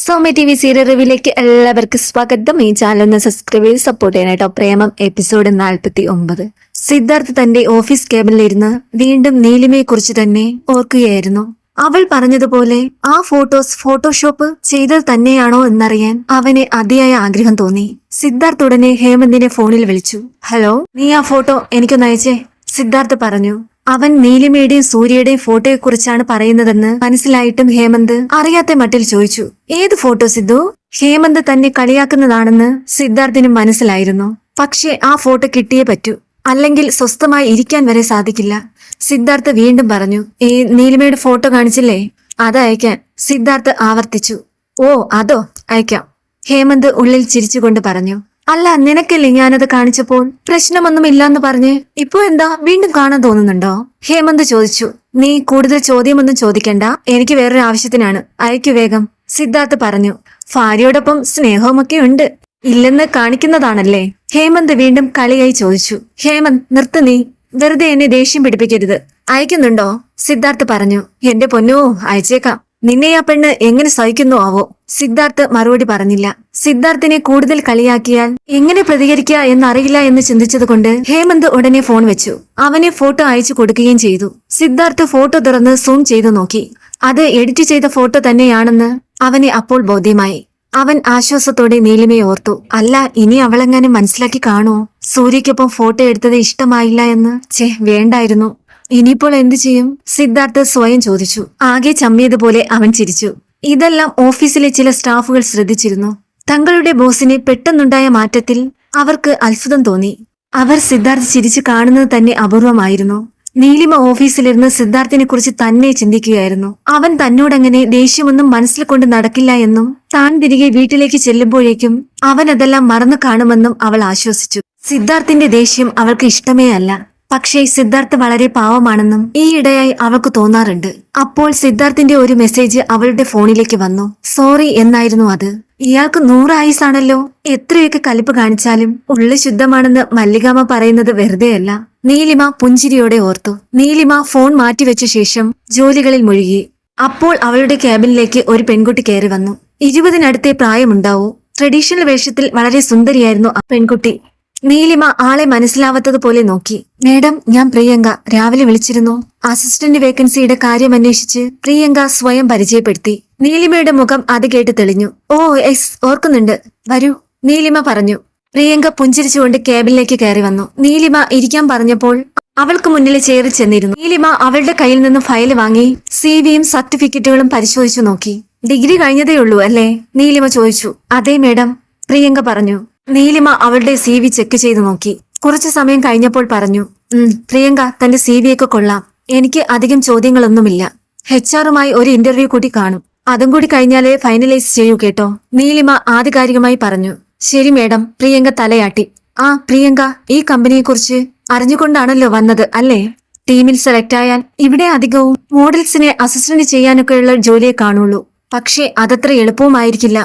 Soumya T V serial റിവ്യൂലേക്ക് എല്ലാവർക്കും സ്വാഗതം. ഈ ചാനൽ ഒന്ന് സബ്സ്ക്രൈബ് ചെയ്ത് സപ്പോർട്ട് ചെയ്യാനായിട്ടോ പ്രേമം എപ്പിസോഡ് നാൽപ്പത്തി ഒമ്പത് സിദ്ധാർത്ഥ് തന്റെ ഓഫീസ് കേബിളിലിരുന്ന് വീണ്ടും നീലിമയെ കുറിച്ച് തന്നെ ഓർക്കുകയായിരുന്നു. അവൾ പറഞ്ഞതുപോലെ ആ ഫോട്ടോസ് ഫോട്ടോഷോപ്പ് ചെയ്തത് തന്നെയാണോ എന്നറിയാൻ അവന് അതിയായ ആഗ്രഹം തോന്നി. സിദ്ധാർത്ഥ് ഉടനെ ഹേമന്തിനെ ഫോണിൽ വിളിച്ചു. ഹലോ നീ ആ ഫോട്ടോ എനിക്കൊന്ന് അയച്ചേ? സിദ്ധാർത്ഥ് പറഞ്ഞു. അവൻ നീലിമയുടെയും സൂര്യയുടെയും ഫോട്ടോയെക്കുറിച്ചാണ് പറയുന്നതെന്ന് മനസ്സിലായിട്ടും ഹേമന്ത് അറിയാത്ത മട്ടിൽ ചോദിച്ചു. ഏത് ഫോട്ടോ സിദ്ധു? ഹേമന്ത് തന്നെ കളിയാക്കുന്നതാണെന്ന് സിദ്ധാർത്ഥിനും മനസ്സിലായിരുന്നു. പക്ഷേ ആ ഫോട്ടോ കിട്ടിയേ പറ്റൂ. അല്ലെങ്കിൽ സ്വസ്ഥമായി ഇരിക്കാൻ വരെ സാധിക്കില്ല. സിദ്ധാർത്ഥ് വീണ്ടും പറഞ്ഞു ഈ നീലിമയുടെ ഫോട്ടോ കാണിച്ചില്ലേ? അത് അയക്കാൻ. സിദ്ധാർത്ഥ് ആവർത്തിച്ചു ഓ അതോ അയക്കാം. ഹേമന്ത് ഉള്ളിൽ ചിരിച്ചുകൊണ്ട് പറഞ്ഞു അല്ല നിനക്കല്ലേ ഞാനത് കാണിച്ചപ്പോൾ? പ്രശ്നമൊന്നുമില്ലാന്ന് പറഞ്ഞ് ഇപ്പോ എന്താ വീണ്ടും കാണാൻ തോന്നുന്നുണ്ടോ? ഹേമന്ത് ചോദിച്ചു. നീ കൂടുതൽ ചോദ്യമൊന്നും ചോദിക്കണ്ട. എനിക്ക് വേറൊരു ആവശ്യത്തിനാണ്. അയക്കു വേഗം. സിദ്ധാർത്ഥ് പറഞ്ഞു. ഭാര്യയോടൊപ്പം സ്നേഹവുമൊക്കെ ഉണ്ട്. ഇല്ലെന്ന് കാണിക്കുന്നതാണല്ലേ? ഹേമന്ത് വീണ്ടും കളിയായി ചോദിച്ചു. ഹേമന്ത് നിർത്ത് നീ. വെറുതെ എന്നെ ദേഷ്യം പിടിപ്പിക്കരുത്. അയക്കുന്നുണ്ടോ? സിദ്ധാർത്ഥ് പറഞ്ഞു. എന്റെ പൊന്നോ അയച്ചേക്കാം. നിന്നെ ആ പെണ്ണ് എങ്ങനെ സഹിക്കുന്നു ആവോ? സിദ്ധാർത്ഥ് മറുപടി പറഞ്ഞില്ല. സിദ്ധാർത്ഥിനെ കൂടുതൽ കളിയാക്കിയാൽ എങ്ങനെ പ്രതികരിക്കുക എന്നറിയില്ല എന്ന് ചിന്തിച്ചതുകൊണ്ട് ഹേമന്ത് ഉടനെ ഫോൺ വെച്ചു. അവനെ ഫോട്ടോ അയച്ചു കൊടുക്കുകയും ചെയ്തു. സിദ്ധാർത്ഥ് ഫോട്ടോ തുറന്ന് സൂം ചെയ്തു നോക്കി. അത് എഡിറ്റ് ചെയ്ത ഫോട്ടോ തന്നെയാണെന്ന് അവനെ അപ്പോൾ ബോധ്യമായി. അവൻ ആശ്വാസത്തോടെ നീലിമയെ ഓർത്തു. അല്ല ഇനി അവളെങ്ങനെ മനസ്സിലാക്കി കാണോ? സൂര്യക്കൊപ്പം ഫോട്ടോ എടുത്തത് ഇഷ്ടമായില്ല എന്ന്? ചേ വേണ്ടായിരുന്നു. ഇനിയിപ്പോൾ എന്തു ചെയ്യും? സിദ്ധാർത്ഥ് സ്വയം ചോദിച്ചു. ആകെ ചമ്മിയതുപോലെ അവൻ ചിരിച്ചു. ഇതെല്ലാം ഓഫീസിലെ ചില സ്റ്റാഫുകൾ ശ്രദ്ധിച്ചിരുന്നു. തങ്ങളുടെ ബോസിന് പെട്ടെന്നുണ്ടായ മാറ്റത്തിൽ അവർക്ക് അത്ഭുതം തോന്നി. അവർ സിദ്ധാർത്ഥ് ചിരിച്ചു കാണുന്നത് തന്നെ അപൂർവമായിരുന്നു. നീലിമ ഓഫീസിലിരുന്ന് സിദ്ധാർത്ഥിനെ കുറിച്ച് തന്നെ ചിന്തിക്കുകയായിരുന്നു. അവൻ തന്നോടങ്ങനെ ദേഷ്യമൊന്നും മനസ്സിൽ കൊണ്ട് നടക്കില്ല എന്നും താൻ തിരികെ വീട്ടിലേക്ക് ചെല്ലുമ്പോഴേക്കും അവൻ അതെല്ലാം മറന്നു കാണുമെന്നും അവൾ ആശ്വസിച്ചു. സിദ്ധാർത്ഥിന്റെ ദേഷ്യം അവൾക്ക് ഇഷ്ടമേ അല്ല. പക്ഷേ സിദ്ധാർത്ഥ് വളരെ പാവമാണെന്നും ഈയിടെയായി അവൾക്ക് തോന്നാറുണ്ട്. അപ്പോൾ സിദ്ധാർത്ഥിന്റെ ഒരു മെസ്സേജ് അവളുടെ ഫോണിലേക്ക് വന്നു. സോറി എന്നായിരുന്നു അത്. ഇയാൾക്ക് നൂറ് ആയുസാണല്ലോ. എത്രയൊക്കെ കലിപ്പ് കാണിച്ചാലും ഉള്ളു ശുദ്ധമാണെന്ന് മല്ലികാമ പറയുന്നത് വെറുതെയല്ല. നീലിമ പുഞ്ചിരിയോടെ ഓർത്തു. നീലിമ ഫോൺ മാറ്റിവെച്ച ശേഷം ജോലികളിൽ മുഴുകി. അപ്പോൾ അവളുടെ ക്യാബിനിലേക്ക് ഒരു പെൺകുട്ടി കയറി വന്നു. ഇരുപതിനടുത്തേ പ്രായമുണ്ടാവൂ. ട്രഡീഷണൽ വേഷത്തിൽ വളരെ സുന്ദരിയായിരുന്നു ആ പെൺകുട്ടി. നീലിമ ആളെ മനസ്സിലാവാത്തതുപോലെ നോക്കി. മേഡം ഞാൻ പ്രിയങ്ക. രാവിലെ വിളിച്ചിരുന്നു. അസിസ്റ്റന്റ് വേക്കൻസിയുടെ കാര്യം അന്വേഷിച്ച് പ്രിയങ്ക സ്വയം പരിചയപ്പെടുത്തി. നീലിമയുടെ മുഖം അത് കേട്ട് തെളിഞ്ഞു. ഓ എസ് ഓർക്കുന്നുണ്ട്. വരൂ നീലിമ പറഞ്ഞു. പ്രിയങ്ക പുഞ്ചിരിച്ചുകൊണ്ട് കേബിനിലേക്ക് കയറി വന്നു. നീലിമ ഇരിക്കാൻ പറഞ്ഞപ്പോൾ അവൾക്ക് മുന്നിൽ ചേറി ചെന്നിരുന്നു. നീലിമ അവളുടെ കയ്യിൽ നിന്ന് ഫയൽ വാങ്ങി സി വിയും സർട്ടിഫിക്കറ്റുകളും പരിശോധിച്ചു നോക്കി. ഡിഗ്രി കഴിഞ്ഞതേ ഉള്ളൂ അല്ലേ? നീലിമ ചോദിച്ചു. അതെ മേഡം പ്രിയങ്ക പറഞ്ഞു. നീലിമ അവളുടെ സി വി ചെക്ക് ചെയ്തു നോക്കി. കുറച്ചു സമയം കഴിഞ്ഞപ്പോൾ പറഞ്ഞു ഉം പ്രിയങ്ക തന്റെ സി വി ഒക്കെ കൊള്ളാം. എനിക്ക് അധികം ചോദ്യങ്ങളൊന്നുമില്ല. എച്ച് ആറുമായി ഒരു ഇന്റർവ്യൂ കൂടി കാണും. അതും കൂടി കഴിഞ്ഞാലേ ഫൈനലൈസ് ചെയ്യൂ കേട്ടോ. നീലിമ ആധികാരികമായി പറഞ്ഞു ശരി മേഡം പ്രിയങ്ക തലയാട്ടി. ആ പ്രിയങ്ക ഈ കമ്പനിയെക്കുറിച്ച് അറിഞ്ഞുകൊണ്ടാണല്ലോ വന്നത് അല്ലേ? ടീമിൽ സെലക്ട് ആയാൽ ഇവിടെ അധികവും മോഡൽസിനെ അസിസ്റ്റന്റ് ചെയ്യാനൊക്കെയുള്ള ജോലിയെ കാണുള്ളൂ. പക്ഷേ അതത്ര എളുപ്പവുമായിരിക്കില്ല.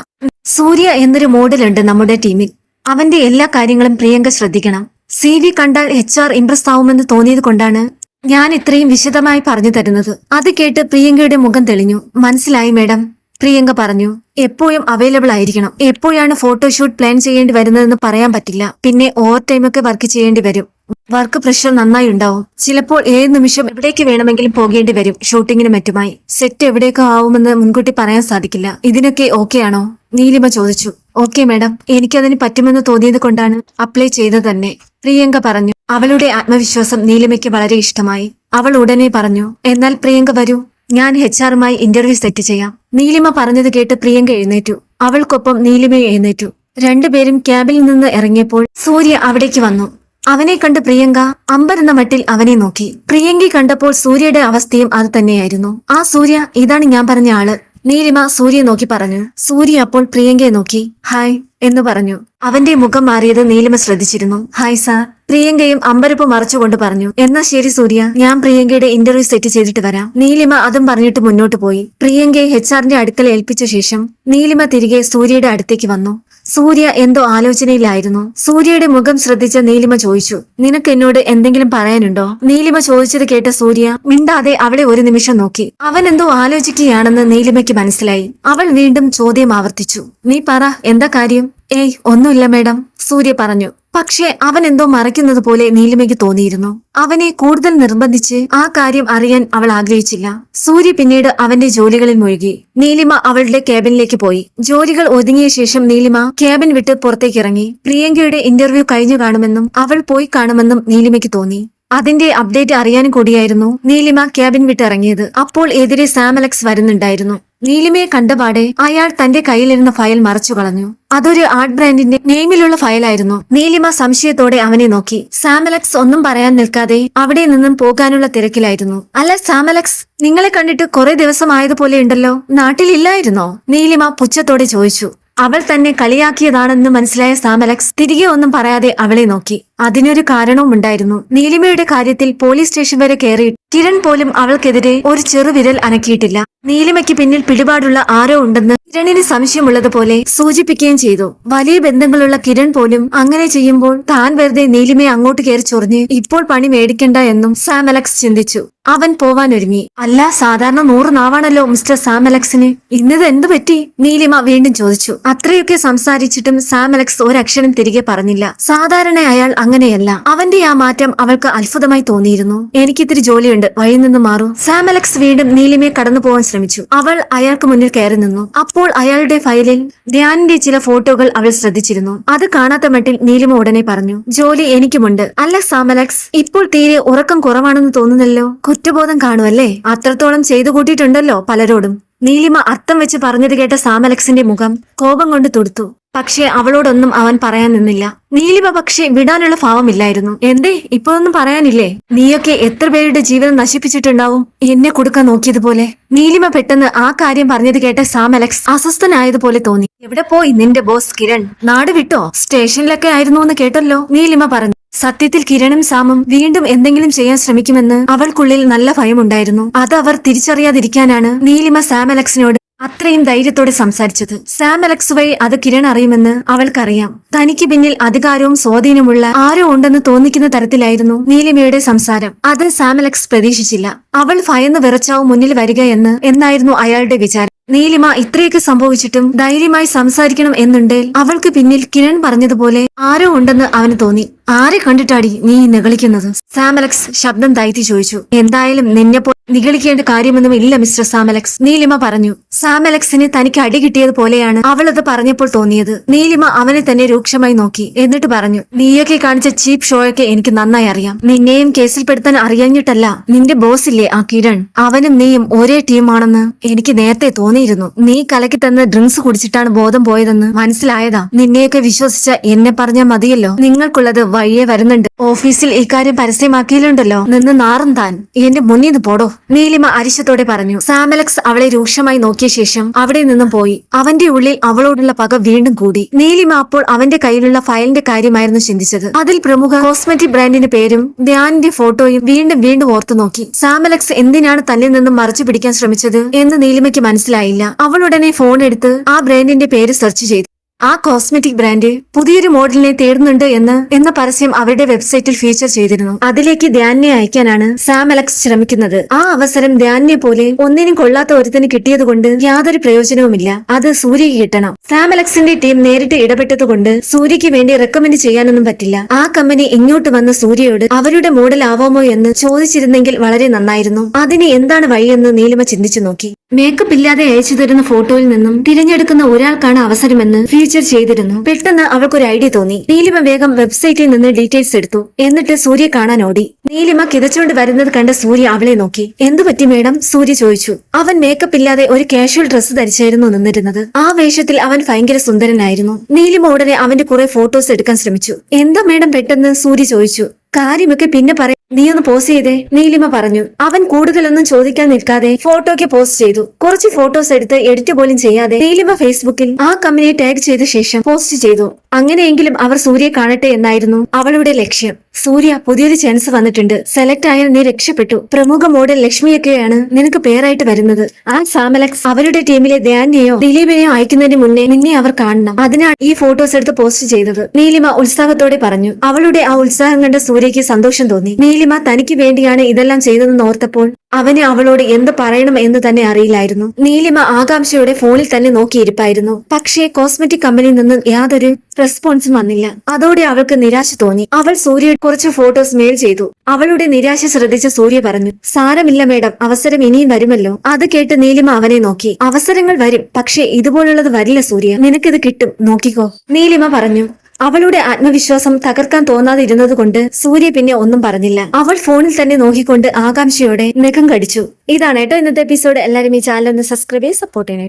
സൂര്യ എന്നൊരു മോഡലുണ്ട് നമ്മുടെ ടീമിൽ. അവന്റെ എല്ലാ കാര്യങ്ങളും പ്രിയങ്ക ശ്രദ്ധിക്കണം. സി വി കണ്ടാൽ എച്ച് ആർ ഇംപ്രസ് ആവുമെന്ന് തോന്നിയത് കൊണ്ടാണ് ഞാൻ ഇത്രയും വിശദമായി പറഞ്ഞു തരുന്നത്. അത് കേട്ട് പ്രിയങ്കയുടെ മുഖം തെളിഞ്ഞു. മനസ്സിലായി മേഡം. പ്രിയങ്ക പറഞ്ഞു എപ്പോഴും അവൈലബിൾ ആയിരിക്കണം. എപ്പോഴാണ് ഫോട്ടോഷൂട്ട് പ്ലാൻ ചെയ്യേണ്ടി വരുന്നതെന്ന് പറയാൻ പറ്റില്ല. പിന്നെ ഓവർ ടൈമൊക്കെ വർക്ക് ചെയ്യേണ്ടി വരും. വർക്ക് പ്രഷർ നന്നായി ഉണ്ടാവും. ചിലപ്പോൾ ഏത് നിമിഷം എവിടേക്ക് വേണമെങ്കിലും പോകേണ്ടി വരും ഷൂട്ടിങ്ങിന് മറ്റുമായി. സെറ്റ് എവിടെയൊക്കെ ആവുമെന്ന് മുൻകൂട്ടി പറയാൻ സാധിക്കില്ല. ഇതിനൊക്കെ ഓക്കെ ആണോ? നീലിമ ചോദിച്ചു. ഓക്കെ മാഡം എനിക്കതിന് പറ്റുമെന്ന് തോന്നിയത് കൊണ്ടാണ് അപ്ലൈ ചെയ്തത് തന്നെ. പ്രിയങ്ക പറഞ്ഞു അവളുടെ ആത്മവിശ്വാസം നീലിമയ്ക്ക് വളരെ ഇഷ്ടമായി. അവൾ ഉടനെ പറഞ്ഞു എന്നാൽ പ്രിയങ്ക വരൂ. ഞാൻ എച്ച് ആറുമായി ഇന്റർവ്യൂ സെറ്റ് ചെയ്യാം. നീലിമ പറഞ്ഞത് കേട്ട് പ്രിയങ്ക എഴുന്നേറ്റു. അവൾക്കൊപ്പം നീലിമ എഴുന്നേറ്റു. രണ്ടുപേരും ക്യാബിൽ നിന്ന് ഇറങ്ങിയപ്പോൾ സൂര്യ അവിടേക്ക് വന്നു. അവനെ കണ്ട് പ്രിയങ്ക അമ്പരെന്ന മട്ടിൽ അവനെ നോക്കി. പ്രിയങ്കി കണ്ടപ്പോൾ സൂര്യയുടെ അവസ്ഥയും അത് തന്നെയായിരുന്നു. ആ സൂര്യ ഇതാണ് ഞാൻ പറഞ്ഞ ആൾ. നീലിമ സൂര്യ നോക്കി പറഞ്ഞു. സൂര്യ അപ്പോൾ പ്രിയങ്കയെ നോക്കി. ഹായ് എന്ന് പറഞ്ഞു. അവന്റെ മുഖം മാറിയത് നീലിമ ശ്രദ്ധിച്ചിരുന്നു. Hi sir. പ്രിയങ്കയും അമ്പരപ്പ് മറച്ചുകൊണ്ട് പറഞ്ഞു. എന്നാ ശരി സൂര്യ. ഞാൻ പ്രിയങ്കയുടെ ഇന്റർവ്യൂ സെറ്റ് ചെയ്തിട്ട് വരാം. നീലിമ അതും പറഞ്ഞിട്ട് മുന്നോട്ട് പോയി. പ്രിയങ്കയെ എച്ച് ആറിന്റെ അടുക്കൽ ഏൽപ്പിച്ച ശേഷം നീലിമ തിരികെ സൂര്യയുടെ അടുത്തേക്ക് വന്നു. സൂര്യ എന്തോ ആലോചനയിലായിരുന്നു. സൂര്യയുടെ മുഖം ശ്രദ്ധിച്ച നീലിമ ചോദിച്ചു നിനക്ക് എന്നോട് എന്തെങ്കിലും പറയാനുണ്ടോ? നീലിമ ചോദിച്ചത് കേട്ട സൂര്യ മിണ്ടാതെ അവളെ ഒരു നിമിഷം നോക്കി. അവൻ എന്തോ ആലോചിക്കുകയാണെന്ന് നീലിമയ്ക്ക് മനസ്സിലായി. അവൾ വീണ്ടും ചോദ്യം ആവർത്തിച്ചു നീ പറ എന്താ കാര്യം? ഏയ് ഒന്നുമില്ല മേഡം സൂര്യ പറഞ്ഞു. പക്ഷേ അവൻ എന്തോ മറയ്ക്കുന്നത് പോലെ നീലിമയ്ക്ക് തോന്നിയിരുന്നു. അവനെ കൂടുതൽ നിർബന്ധിച്ച് ആ കാര്യം അറിയാൻ അവൾ ആഗ്രഹിച്ചില്ല. സൂര്യ പിന്നീട് അവന്റെ ജോലികളിൽ മുഴുകി. നീലിമ അവളുടെ ക്യാബിനിലേക്ക് പോയി. ജോലികൾ ഒതുങ്ങിയ ശേഷം നീലിമ ക്യാബിൻ വിട്ട് പുറത്തേക്ക് ഇറങ്ങി. പ്രിയങ്കയുടെ ഇന്റർവ്യൂ കഴിഞ്ഞു കാണുമെന്നും അവൾ പോയി കാണുമെന്നും നീലിമയ്ക്ക് തോന്നി. അതിന്റെ അപ്ഡേറ്റ് അറിയാനും കൂടിയായിരുന്നു നീലിമ ക്യാബിൻ വിട്ടിറങ്ങിയത് അപ്പോൾ എതിരെ സാം അലക്സ് വരുന്നുണ്ടായിരുന്നു. നീലിമയെ കണ്ടപാടെ അയാൾ തന്റെ കയ്യിലിരുന്ന ഫയൽ മറച്ചു കളഞ്ഞു. അതൊരു ആർട്ട് ബ്രാൻഡിന്റെ നെയിമിലുള്ള ഫയലായിരുന്നു. നീലിമ സംശയത്തോടെ അവനെ നോക്കി. സാമലക്സ് ഒന്നും പറയാൻ നിൽക്കാതെ അവിടെ നിന്നും പോകാനുള്ള തിരക്കിലായിരുന്നു. അല്ല സാമലക്സ് നിങ്ങളെ കണ്ടിട്ട് കുറെ ദിവസം ആയതുപോലെ ഉണ്ടല്ലോ. നാട്ടിലില്ലായിരുന്നോ നീലിമ പുച്ഛത്തോടെ ചോദിച്ചു. അവൾ തന്നെ കളിയാക്കിയതാണെന്ന് മനസ്സിലായ സാമലക്സ് തിരികെ ഒന്നും പറയാതെ അവളെ നോക്കി. അതിനൊരു കാരണവും ഉണ്ടായിരുന്നു. നീലിമയുടെ കാര്യത്തിൽ പോലീസ് സ്റ്റേഷൻ വരെ കയറി കിരൺ പോലും അവൾക്കെതിരെ ഒരു ചെറുവിരൽ അനക്കിയിട്ടില്ല. നീലിമയ്ക്ക് പിന്നിൽ പിടിപാടുള്ള ആരോ ഉണ്ടെന്ന് കിരണിന് സംശയമുള്ളതുപോലെ സൂചിപ്പിക്കുകയും ചെയ്തു. വലിയ ബന്ധങ്ങളുള്ള കിരൺ പോലും അങ്ങനെ ചെയ്യുമ്പോൾ താൻ വെറുതെ നീലിമയെ അങ്ങോട്ട് കയറി ചൊറിഞ്ഞ് ഇപ്പോൾ പണി മേടിക്കണ്ട എന്നും സാം അലക്സ് ചിന്തിച്ചു. അവൻ പോവാനൊരുങ്ങി അല്ല സാധാരണ നൂറ് നാവാണല്ലോ മിസ്റ്റർ സാം അലക്സിന്. ഇന്നത് എന്തു പറ്റി? നീലിമ വീണ്ടും ചോദിച്ചു. അത്രയൊക്കെ സംസാരിച്ചിട്ടും സാം അലക്സ് ഒരക്ഷരം തിരികെ പറഞ്ഞില്ല. സാധാരണ അയാൾ അങ്ങനെയല്ല. അവന്റെ ആ മാറ്റം അവൾക്ക് അത്ഭുതമായി തോന്നിയിരുന്നു. എനിക്കിത്തിരി ജോലിയുണ്ട്. വഴി നിന്ന് മാറൂ. സാം അലക്സ് വീണ്ടും നീലിമയെ കടന്നു പോകാൻ ശ്രമിച്ചു. അവൾ അയാൾക്ക് മുന്നിൽ കയറി നിന്നു. അപ്പോൾ അയാളുടെ ഫയലിൽ ധ്യാനിന്റെ ചില ഫോട്ടോകൾ അവൾ ശ്രദ്ധിച്ചിരുന്നു. അത് കാണാത്ത മട്ടിൽ നീലിമ ഉടനെ പറഞ്ഞു ജോലി എനിക്കുമുണ്ട്. അല്ല സാമലക്സ് ഇപ്പോൾ തീരെ ഉറക്കം കുറവാണെന്ന് തോന്നുന്നല്ലോ? കുറ്റബോധം കാണുമല്ലേ അത്രത്തോളം ചെയ്തു കൂട്ടിയിട്ടുണ്ടല്ലോ പലരോടും. നീലിമ അർത്ഥം വെച്ച് പറഞ്ഞത് കേട്ട സാമലക്സിന്റെ മുഖം കോപം കൊണ്ട് തുടുത്തു. പക്ഷേ അവളോടൊന്നും അവൻ പറയാൻ നിന്നില്ല. നീലിമ പക്ഷേ വിടാനുള്ള ഭാവമില്ലായിരുന്നു. എന്തേ? ഇപ്പൊ ഒന്നും പറയാനില്ലേ? നീയൊക്കെ എത്ര പേരുടെ ജീവിതം നശിപ്പിച്ചിട്ടുണ്ടാവും? എന്നെ കൊടുക്കാൻ നോക്കിയതുപോലെ. നീലിമ പെട്ടെന്ന് ആ കാര്യം പറഞ്ഞത് കേട്ട സാം അലക്സ് അസ്വസ്ഥനായതുപോലെ തോന്നി. എവിടെ പോയി നിന്റെ ബോസ് കിരൺ? നാട് വിട്ടോ? സ്റ്റേഷനിലൊക്കെ ആയിരുന്നു എന്ന് കേട്ടല്ലോ നീലിമ പറഞ്ഞു. സത്യത്തിൽ കിരണും സാമും വീണ്ടും എന്തെങ്കിലും ചെയ്യാൻ ശ്രമിക്കുമെന്ന് അവൾക്കുള്ളിൽ നല്ല ഭയമുണ്ടായിരുന്നു. അത് അവർ തിരിച്ചറിയാതിരിക്കാനാണ് നീലിമ സാം അലക്സിനോട് അത്രയും ധൈര്യത്തോടെ സംസാരിച്ചത്. സാം അലക്സ് വഴി അത് കിരൺ അറിയുമെന്ന് അവൾക്കറിയാം. തനിക്ക് പിന്നിൽ അധികാരവും സ്വാധീനമുള്ള ആരോ ഉണ്ടെന്ന് തോന്നിക്കുന്ന തരത്തിലായിരുന്നു നീലിമയുടെ സംസാരം. അത് സാം അലക്സ് പ്രതീക്ഷിച്ചില്ല. അവൾ ഭയന്ന് വിറച്ചാവും മുന്നിൽ വരിക എന്ന് എന്നായിരുന്നു അയാളുടെ വിചാരം. നീലിമ ഇത്രയൊക്കെ സംഭവിച്ചിട്ടും ധൈര്യമായി സംസാരിക്കണം എന്നുണ്ടേൽ അവൾക്ക് പിന്നിൽ കിരൺ പറഞ്ഞതുപോലെ ആരോ ഉണ്ടെന്ന് അവന് തോന്നി. ആരെ കണ്ടിട്ടാടി നീ നിഗളിക്കുന്നത് സാമലക്സ് ശബ്ദം താഴ്ത്തി ചോദിച്ചു. എന്തായാലും നിന്നെ പോ നിഗളിക്കേണ്ട കാര്യമൊന്നും ഇല്ല മിസ്റ്റർ സാമലക്സ് നീലിമ പറഞ്ഞു. സാമലക്സിന് തനിക്ക് അടി കിട്ടിയത് പോലെയാണ് അവൾ അത് പറഞ്ഞപ്പോൾ തോന്നിയത്. നീലിമ അവനെ തന്നെ രൂക്ഷമായി നോക്കി. എന്നിട്ട് പറഞ്ഞു നീയൊക്കെ കാണിച്ച ചീപ്പ് ഷോയൊക്കെ എനിക്ക് നന്നായി അറിയാം. നിന്നെയും കേസിൽപ്പെടുത്താൻ അറിയഞ്ഞിട്ടല്ല. നിന്റെ ബോസില്ലേ ആ കിരൺ? അവനും നീയും ഒരേ ടീമാണെന്ന് എനിക്ക് നേരത്തെ തോന്നിയിരുന്നു. നീ കലക്കി തന്ന ഡ്രിങ്ക്സ് കുടിച്ചിട്ടാണ് ബോധം പോയതെന്ന് മനസ്സിലായതാ. നിന്നെയൊക്കെ വിശ്വസിച്ച എന്നെ പറഞ്ഞാൽ മതിയല്ലോ. നിങ്ങൾക്കുള്ളത് വഴിയെ വരുന്നുണ്ട്. ഓഫീസിൽ ഇക്കാര്യം പരസ്യമാക്കിയിലുണ്ടല്ലോ. നിന്ന് നാറും താൻ. എന്റെ മുന്നിൽ നിന്ന് പോടോ. നീലിമ അരിശത്തോടെ പറഞ്ഞു. സാമലക്സ് അവളെ രൂക്ഷമായി നോക്കിയ ശേഷം അവിടെ നിന്നും പോയി. അവന്റെ ഉള്ളിൽ അവളോടുള്ള പക വീണ്ടും കൂടി. നീലിമ അപ്പോൾ അവന്റെ കയ്യിലുള്ള ഫയലിന്റെ കാര്യമായിരുന്നു ചിന്തിച്ചത്. അതിൽ പ്രമുഖ കോസ്മെറ്റിക് ബ്രാൻഡിന്റെ പേരും ധ്യാനിന്റെ ഫോട്ടോയും വീണ്ടും വീണ്ടും ഓർത്തു നോക്കി. സാമലക്സ് എന്തിനാണ് തന്നിൽ നിന്നും മറച്ചു പിടിക്കാൻ ശ്രമിച്ചത് എന്ന് നീലിമയ്ക്ക് മനസ്സിലായില്ല. അവൾ ഉടനെ ഫോൺ എടുത്ത് ആ ബ്രാൻഡിന്റെ പേര് സെർച്ച് ചെയ്തു. ആ കോസ്മെറ്റിക് ബ്രാൻഡ് പുതിയൊരു മോഡലിനെ തേടുന്നുണ്ട് എന്ന് എന്ന പരസ്യം അവരുടെ വെബ്സൈറ്റിൽ ഫീച്ചർ ചെയ്തിരുന്നു. അതിലേക്ക് ധ്യാനെ അയക്കാനാണ് സാം അലക്സ് ശ്രമിക്കുന്നത്. ആ അവസരം ധ്യാനെ പോലെ ഒന്നിനും കൊള്ളാത്ത ഒരുത്തിന് കിട്ടിയതുകൊണ്ട് യാതൊരു പ്രയോജനവുമില്ല. അത് സൂര്യക്ക് കിട്ടണം. സാം അലക്സിന്റെ ടീം നേരിട്ട് ഇടപെട്ടതുകൊണ്ട് സൂര്യക്ക് വേണ്ടി റെക്കമെൻഡ് ചെയ്യാനൊന്നും പറ്റില്ല. ആ കമ്പനി ഇങ്ങോട്ട് വന്ന സൂര്യയോട് അവരുടെ മോഡൽ ആവാമോ എന്ന് ചോദിച്ചിരുന്നെങ്കിൽ വളരെ നന്നായിരുന്നു. അതിന് എന്താണ് വഴിയെന്ന് നീലിമ ചിന്തിച്ചു നോക്കി. മേക്കപ്പ് ഇല്ലാതെ അയച്ചു തരുന്ന ഫോട്ടോയിൽ നിന്നും തിരഞ്ഞെടുക്കുന്ന ഒരാൾക്കാണ് അവസരമെന്ന് ഫീച്ചർ ചെയ്തിരുന്നു. പെട്ടെന്ന് അവൾക്കൊരു ഐഡിയ തോന്നി. നീലിമ വേഗം വെബ്സൈറ്റിൽ നിന്ന് ഡീറ്റെയിൽസ് എടുത്തു. എന്നിട്ട് സൂര്യ കാണാൻ ഓടി. നീലിമ കിതച്ചുകൊണ്ട് വരുന്നത് കണ്ട സൂര്യ അവളെ നോക്കി. എന്തു പറ്റി മേഡം സൂര്യ ചോദിച്ചു. അവൻ മേക്കപ്പ് ഇല്ലാതെ ഒരു കാഷ്വൽ ഡ്രസ്സ് ധരിച്ചായിരുന്നു നിന്നിരുന്നത്. ആ വേഷത്തിൽ അവൻ ഭയങ്കര സുന്ദരനായിരുന്നു. നീലിമ ഉടനെ അവന്റെ കുറെ ഫോട്ടോസ് എടുക്കാൻ ശ്രമിച്ചു. എന്താ മേഡം പെട്ടെന്ന് സൂര്യ ചോദിച്ചു. കാര്യമൊക്കെ പിന്നെ പറ നീ ഒന്ന് പോസ്റ്റ് ചെയ്തേ. നീലിമ പറഞ്ഞു അവൻ കൂടുതലൊന്നും ചോദിക്കാൻ നിൽക്കാതെ ഫോട്ടോയ്ക്ക് പോസ്റ്റ് ചെയ്തു. കുറച്ച് ഫോട്ടോസ് എടുത്ത് എഡിറ്റ് പോലും ചെയ്യാതെ നീലിമ ഫേസ്ബുക്കിൽ ആ കമ്പനിയെ ടാഗ് ചെയ്ത ശേഷം പോസ്റ്റ് ചെയ്തു. അങ്ങനെയെങ്കിലും അവർ സൂര്യയെ കാണട്ടെ എന്നായിരുന്നു അവളുടെ ലക്ഷ്യം. സൂര്യ പുതിയൊരു ചാൻസ് വന്നിട്ടുണ്ട്. സെലക്ട് ആയാൽ നീ രക്ഷപ്പെട്ടു. പ്രമുഖ മോഡൽ ലക്ഷ്മിയൊക്കെയാണ് നിനക്ക് പേരായിട്ട് വരുന്നത്. ആ സാമലക്സ് അവരുടെ ടീമിലെ ധ്യാനെയോ ദിലീപിനെയോ അയക്കുന്നതിന് മുന്നേ നിന്നെ അവർ കാണണം. അതിനാണ് ഈ ഫോട്ടോസ് എടുത്ത് പോസ്റ്റ് ചെയ്തത് നീലിമ ഉത്സാഹത്തോടെ പറഞ്ഞു. അവളുടെ ആ ഉത്സാഹം കണ്ട സൂര്യയ്ക്ക് സന്തോഷം തോന്നി. നീലിമ തനിക്ക് വേണ്ടിയാണ് ഇതെല്ലാം ചെയ്തതെന്ന് ഓർത്തപ്പോൾ അവന് അവളോട് എന്ത് പറയണം എന്ന് തന്നെ അറിയില്ലായിരുന്നു. നീലിമ ആകാംക്ഷയോടെ ഫോണിൽ തന്നെ നോക്കിയിരിപ്പായിരുന്നു. പക്ഷേ കോസ്മെറ്റിക് കമ്പനിയിൽ നിന്ന് യാതൊരു റെസ്പോൺസും വന്നില്ല. അതോടെ അവൾക്ക് നിരാശ തോന്നി. അവൾ സൂര്യ കുറച്ച് ഫോട്ടോസ് മെയിൽ ചെയ്തു. അവളുടെ നിരാശ ശ്രദ്ധിച്ച സൂര്യ പറഞ്ഞു സാരമില്ല മേഡം അവസരം ഇനിയും വരുമല്ലോ. അത് കേട്ട് നീലിമ അവനെ നോക്കി. അവസരങ്ങൾ വരും പക്ഷേ ഇതുപോലുള്ളത് വരില്ല സൂര്യ. നിനക്കിത് കിട്ടും. നോക്കിക്കോ. നീലിമ പറഞ്ഞു അവളുടെ ആത്മവിശ്വാസം തകർക്കാൻ തോന്നാതിരുന്നത് കൊണ്ട് സൂര്യ പിന്നെ ഒന്നും പറഞ്ഞില്ല. അവൾ ഫോണിൽ തന്നെ നോക്കിക്കൊണ്ട് ആകാംക്ഷയോടെ നഖം കടിച്ചു. ഇതാണ് കേട്ടോ ഇന്നത്തെ എപ്പിസോഡ് എല്ലാവരും ഈ ചാനൽ ഒന്ന് സബ്സ്ക്രൈബ് ചെയ്ത് സപ്പോർട്ട് ചെയ്യണം.